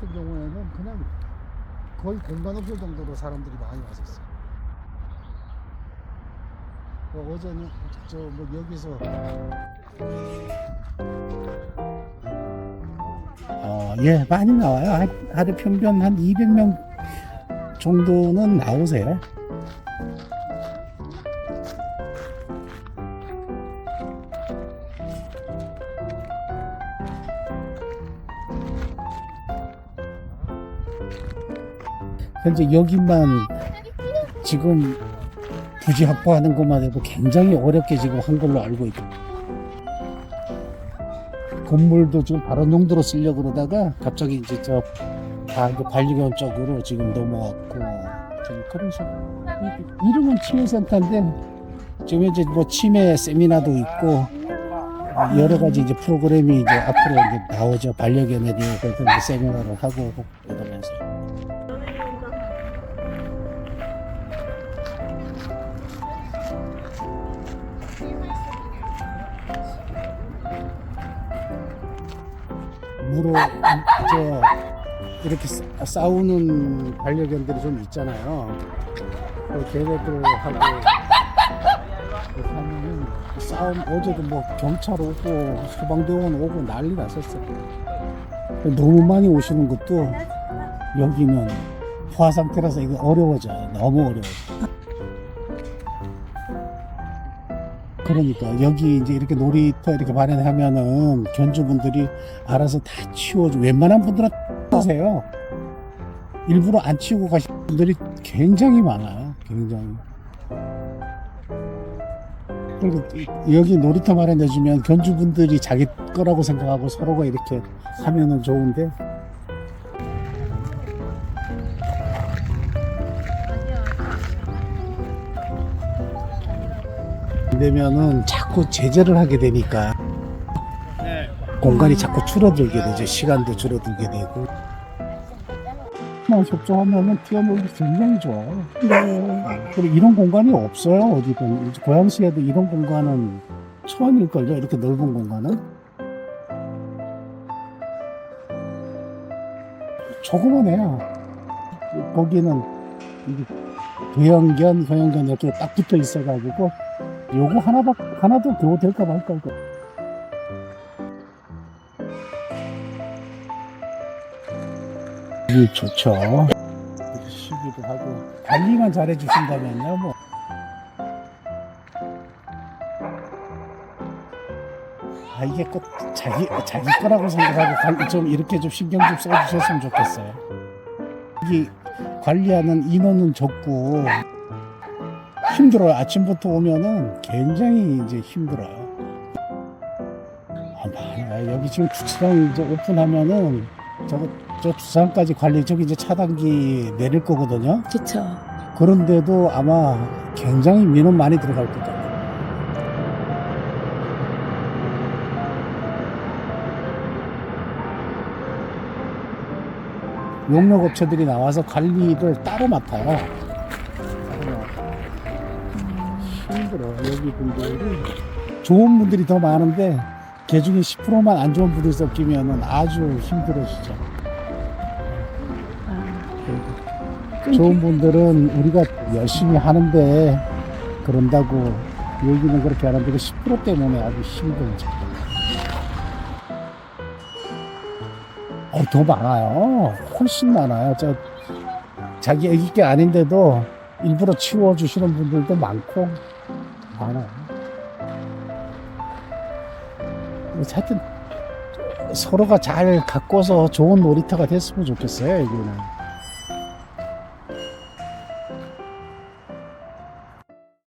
같은 경우에는 그냥 거의 공간 없을 정도로 사람들이 많이 왔었어요. 뭐 어제는 저 뭐 여기서 어, 예, 많이 나와요. 하- 하루 평균 한 200명 정도는 나오세요. 현재 여기만 지금 부지 확보하는 것만 해도 굉장히 어렵게 지금 한 걸로 알고 있고. 건물도 지금 발원 용도로 쓰려고 그러다가 갑자기 이제 저 다 반려견 쪽으로 지금 넘어왔고. 지금 그런 이- 이름은 치매센터인데 지금 이제 뭐 치매 세미나도 있고 여러 가지 이제 프로그램이 이제 앞으로 이제 나오죠. 반려견에 대해서 세미나를 하고 무로 저 이렇게 싸- 싸우는 반려견들이 좀 있잖아요. 그 걔네들하고 하면은 싸움 어제도 뭐 경찰 오고 소방대원 오고 난리 났었어요. 너무 많이 오시는 것도 여기는 포화 상태라서 이거 어려워져요. 너무 어려워져. 그러니까 여기 이제 이렇게 놀이터 이렇게 마련하면은 견주분들이 알아서 다 치워줘. 웬만한 분들은 하세요. 일부러 안 치우고 가시는 분들이 굉장히 많아요. 굉장히. 그리고 이- 여기 놀이터 마련해주면 견주분들이 자기 거라고 생각하고 서로가 이렇게 하면은 좋은데 되면은 자꾸 제재를 하게 되니까 공간이 자꾸 줄어들게 되죠. 시간도 줄어들게 되고. 만 협조하면은 뛰어놀기 굉장히 좋아요. 네. 그리고 이런 공간이 없어요. 어디든 고양시에도 이런 공간은 처음일걸요. 이렇게 넓은 공간은 조그만해요. 거기는 대형견, 소형견 이렇게 딱 붙어 있어가지고 요거 하나밖 하나도 겨우 될까 말까 이거. 이 좋죠. 쉬기도 하고 관리만 잘해 주신다면요 뭐. 아 이게 꼭 자기 자기 거라고 생각하고 관- 좀 이렇게 좀 신경 좀 써주셨으면 좋겠어요. 이 관리하는 인원은 적고 힘들어요. 아침부터 오면은 굉장히 이제 힘들어요. 아, 많아요. 여기 지금 주차장 이제 오픈하면은 저거 저 주차장까지 관리 저기 이제 차단기 내릴 거거든요. 그쵸. 그런데도 아마 굉장히 민원 많이 들어갈 것 같아요. 용역 업체들이 나와서 관리를 따로 맡아요. 힘들어 여기 분들이 좋은 분들이 더 많은데 개 중에 10%만 안 좋은 분들이 섞이면은 아주 힘들어지죠. 좋은 분들은 우리가 열심히 하는데 그런다고 여기는 그렇게 안 하는데 10% 때문에 아주 힘들죠. 어, 더 많아요. 훨씬 많아요. 저 자기 애기 게 아닌데도 일부러 치워주시는 분들도 많고 많아요. 하여튼 서로가 잘 가꿔서 좋은 놀이터가 됐으면 좋겠어요, 여기는.